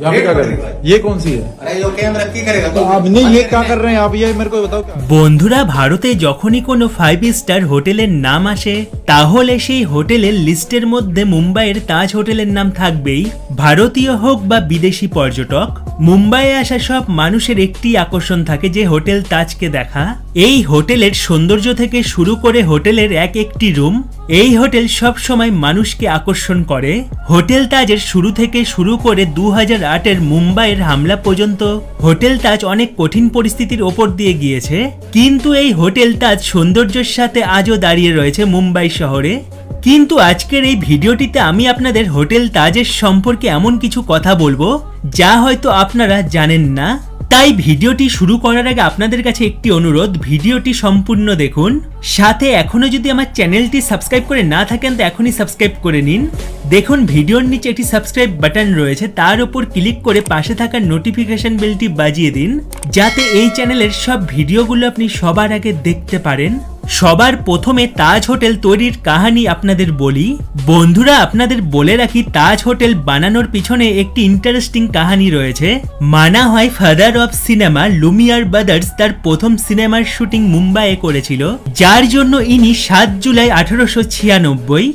यहाँ पे क्या कर रहे हैं ये कौन सी है अरे जो कैमरा की करेगा तो आप नहीं ये क्या कर रहे हैं आप ये मेरे को बताओ क्या বন্ধুরা ভারতে যখনই কোনো ফাইভ স্টার হোটেলের নাম আসে তাহলে সেই হোটেলের লিস্টের মধ্যে মুম্বাইয়ের তাজ হোটেলের নাম থাকবেই ভারতীয় হোক বা বিদেশি পর্যটক মুম্বাইয়ে আসা সব মানুষের একটি আকর্ষণ থাকে যে হোটেল তাজকে দেখা এই হোটেলের সৌন্দর্য থেকে শুরু করে হোটেলের এক একটি রুম এই হোটেল সব সময় মানুষকে আকর্ষণ করে। হোটেল তাজের শুরু থেকে শুরু করে দু হাজার আটের মুম্বাইয়ের হামলা পর্যন্ত হোটেল তাজ অনেক কঠিন পরিস্থিতির ওপর দিয়ে গিয়েছে। কিন্তু এই হোটেল তাজ সৌন্দর্যের সাথে আজও দাঁড়িয়ে রয়েছে মুম্বাই শহরে। কিন্তু আজকের এই ভিডিওটিতে আমি আপনাদের হোটেল তাজের সম্পর্কে এমন কিছু কথা বলব, যা হয়তো আপনারা জানেন না। তাই ভিডিওটি শুরু করার আগে আপনাদের কাছে একটি অনুরোধ, ভিডিওটি সম্পূর্ণ দেখুন। সাথে এখনও যদি আমার চ্যানেলটি সাবস্ক্রাইব করে না থাকেন, তো এখনই সাবস্ক্রাইব করে নিন। দেখুন, ভিডিওর নিচে একটি সাবস্ক্রাইব বাটন রয়েছে, তার উপর ক্লিক করে পাশে থাকা নোটিফিকেশন বেলটি বাজিয়ে দিন, যাতে এই চ্যানেলের সব ভিডিওগুলো আপনি সবার আগে দেখতে পারেন। সবার প্রথমে তাজ হোটেল তৈরির কাহিনী আপনাদের বলি। বন্ধুরা, আপনাদের বলে রাখি, তাজ হোটেল বানানোর পিছনে একটি ইন্টারেস্টিং কাহিনী রয়েছে। মানা হয় father of cinema Lumiere brothers তার প্রথম সিনেমার শুটিং মুম্বাইয়ে করেছিল, যার জন্য ইনি সাত জুলাই আঠারোশো ছিয়ানব্বই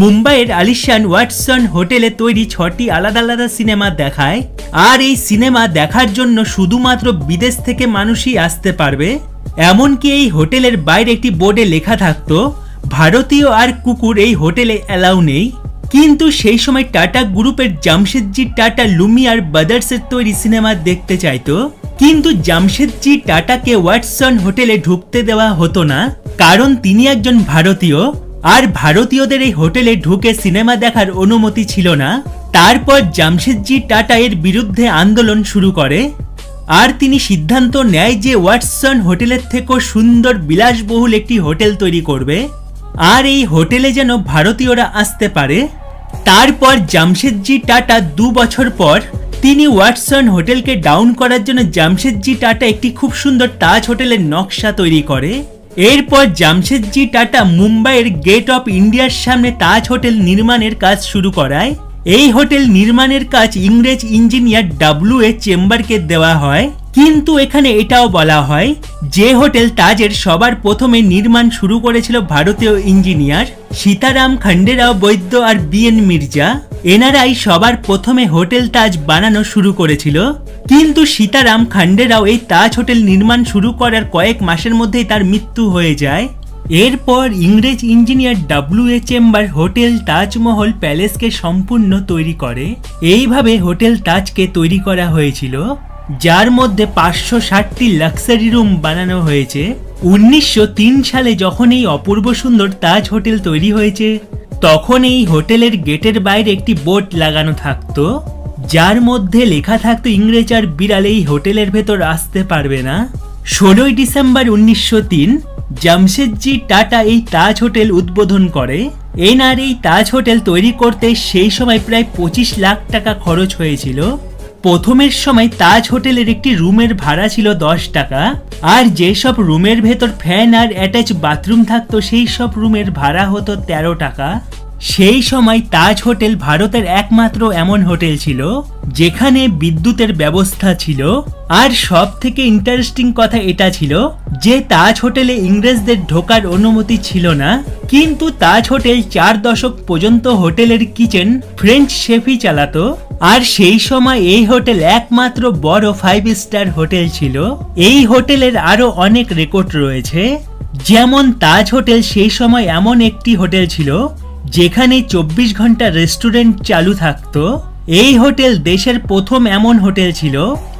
মুম্বাইয়ের আলিশান ওয়াটসন হোটেলে তৈরি ছটি আলাদা আলাদা সিনেমা দেখায়। আর এই সিনেমা দেখার জন্য শুধুমাত্র বিদেশ থেকে মানুষই আসতে পারবে। এমনকি এই হোটেলের বাইরে একটি বোর্ডে লেখা থাকতো, ভারতীয় আর কুকুর এই হোটেলে অ্যালাউ নেই। কিন্তু সেই সময় টাটা গ্রুপের জামশেদজি, টাটা লুমিয়ার ব্রাদার্সের তৈরি সিনেমা দেখতে চাইতো। কিন্তু জামশেদজি টাটাকে ওয়াটসন হোটেলে ঢুকতে দেওয়া হতো না, কারণ তিনি একজন ভারতীয়, আর ভারতীয়দের এই হোটেলে ঢুকে সিনেমা দেখার অনুমতি ছিল না। তারপর জামশেদজি টাটা এর বিরুদ্ধে আন্দোলন শুরু করে। আর তিনি সিদ্ধান্ত নেয় যে ওয়াটসন হোটেলের থেকেও সুন্দর বিলাসবহুল একটি হোটেল তৈরি করবে। আর এই হোটেলে যেন ভারতীয়রা আসতে পারে। তারপর জামশেদজি টাটা দু বছর পর তিনি ওয়াটসন হোটেলকে ডাউন করার জন্য জামশেদজি টাটা একটি খুব সুন্দর তাজ হোটেলের নকশা তৈরি করে। এরপর জামশেদজি টাটা মুম্বাইয়ের গেট অফ ইন্ডিয়ার সামনে তাজ হোটেল নির্মাণের কাজ শুরু করায়। এই হোটেল নির্মাণের কাজ ইংরেজ ইঞ্জিনিয়ার ডাব্লিউ এ চেম্বারকে দেওয়া হয়, কিন্তু এখানে এটাও বলা হয়, যে হোটেল তাজের সবার প্রথমে নির্মাণ শুরু করেছিল ভারতীয় ইঞ্জিনিয়ার সীতারাম খান্ডেরাও বৈদ্য আর বি এন মির্জা। এনারাই সবার প্রথমে হোটেল তাজ বানানো শুরু করেছিল, কিন্তু সীতারাম খান্ডেরাও এই তাজ হোটেল নির্মাণ শুরু করার কয়েক মাসের মধ্যেই তার মৃত্যু হয়ে যায়। এরপর ইংরেজ engineer W A chamber hotel Taj Mahal প্যালেসকে সম্পূর্ণ তৈরি করে। এইভাবে হোটেল তাজকে তৈরি করা হয়েছিল, যার মধ্যে পাঁচশো ষাটটি লাক্সারি রুম বানানো হয়েছে। উনিশশো তিন সালে যখন এই অপূর্ব সুন্দর তাজ হোটেল তৈরি হয়েছে, তখন এই হোটেলের গেটের বাইরে একটি বোর্ড লাগানো থাকতো, যার মধ্যে লেখা থাকতো, ইংরেজ আর বিড়াল এই হোটেলের ভেতর আসতে পারবে না। ষোলোই ডিসেম্বর উনিশশো তিন জামশেদজি টাটা এই তাজ হোটেল উদ্বোধন করে। এনার এই তাজ হোটেল তৈরি করতে সেই সময় প্রায় পঁচিশ লাখ টাকা খরচ হয়েছিল। প্রথমের সময় তাজ হোটেলের একটি রুমের ভাড়া ছিল দশ টাকা। আর যেসব রুমের ভেতর ফ্যান আর অ্যাটাচ বাথরুম থাকতো সেই সব রুমের ভাড়া হতো তেরো টাকা। সেই সময় তাজ হোটেল ভারতের একমাত্র এমন হোটেল ছিল, যেখানে বিদ্যুতের ব্যবস্থা ছিল। আর সব থেকে ইন্টারেস্টিং কথা এটা ছিল যে তাজ হোটেলে ইংরেজদের ঢোকার অনুমতি ছিল না, কিন্তু তাজ হোটেল চার দশক পর্যন্ত হোটেলের কিচেন ফ্রেঞ্চ শেফই চালাতো। আর সেই সময় এই হোটেল একমাত্র বড় ফাইভ স্টার হোটেল ছিল। এই হোটেলের আরও অনেক রেকর্ড রয়েছে। যেমন তাজ হোটেল সেই সময় এমন একটি হোটেল ছিল যেখানে চব্বিশ ঘণ্টা রেস্টুরেন্ট চালু থাকতো, এই হোটেল দেশের প্রথম এমন হোটেল ছিল,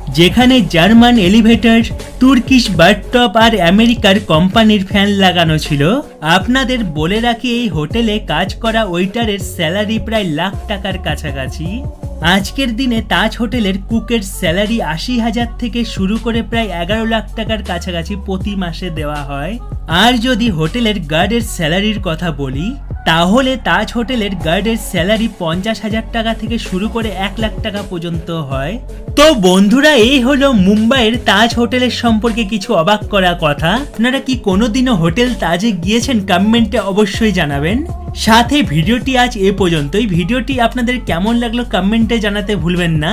যেখানে জার্মান এলিভেটর, তুর্কিশ বার্টটপ আর আমেরিকার কোম্পানির ফ্যান লাগানো ছিল। আপনাদের বলে রাখি, এই হোটেলে কাজ করা ওয়েটারের স্যালারি প্রায় লাখ টাকার কাছাকাছি। আজকের দিনে তাজ হোটেলের কুকের স্যালারি আশি হাজার থেকে শুরু করে প্রায় এগারো লাখ টাকার কাছাকাছি প্রতি মাসে দেওয়া হয়। আর যদি হোটেলের গার্ডের স্যালারির কথা বলি তাহলে তাজ হোটেলের গার্ডের স্যালারি পঞ্চাশ হাজার টাকা থেকে শুরু করে এক লাখ টাকা পর্যন্ত হয়। তো বন্ধুরা, এই হলো মুম্বাইয়ের তাজ হোটেলের সম্পর্কে কিছু অবাক করা কথা। আপনারা কি কোনোদিনও হোটেল তাজে গিয়েছেন কমেন্টে অবশ্যই জানাবেন। সাথে ভিডিওটি আজ এ পর্যন্তই। ভিডিওটি আপনাদের কেমন লাগল কমেন্টে জানাতে ভুলবেন না।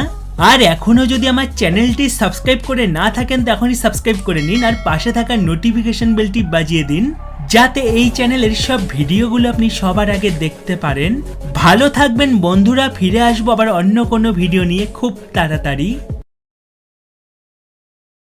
আর এখনও যদি আমার চ্যানেলটি সাবস্ক্রাইব করে না থাকেন, তো এখনই সাবস্ক্রাইব করে নিন আর পাশে থাকা নোটিফিকেশন বেলটি বাজিয়ে দিন। যাতে এই চ্যানেলের সব ভিডিওগুলো আপনি সবার আগে দেখতে পারেন। ভালো থাকবেন বন্ধুরা, ফিরে আসব আবার অন্য কোনো ভিডিও নিয়ে খুব তাড়াতাড়ি।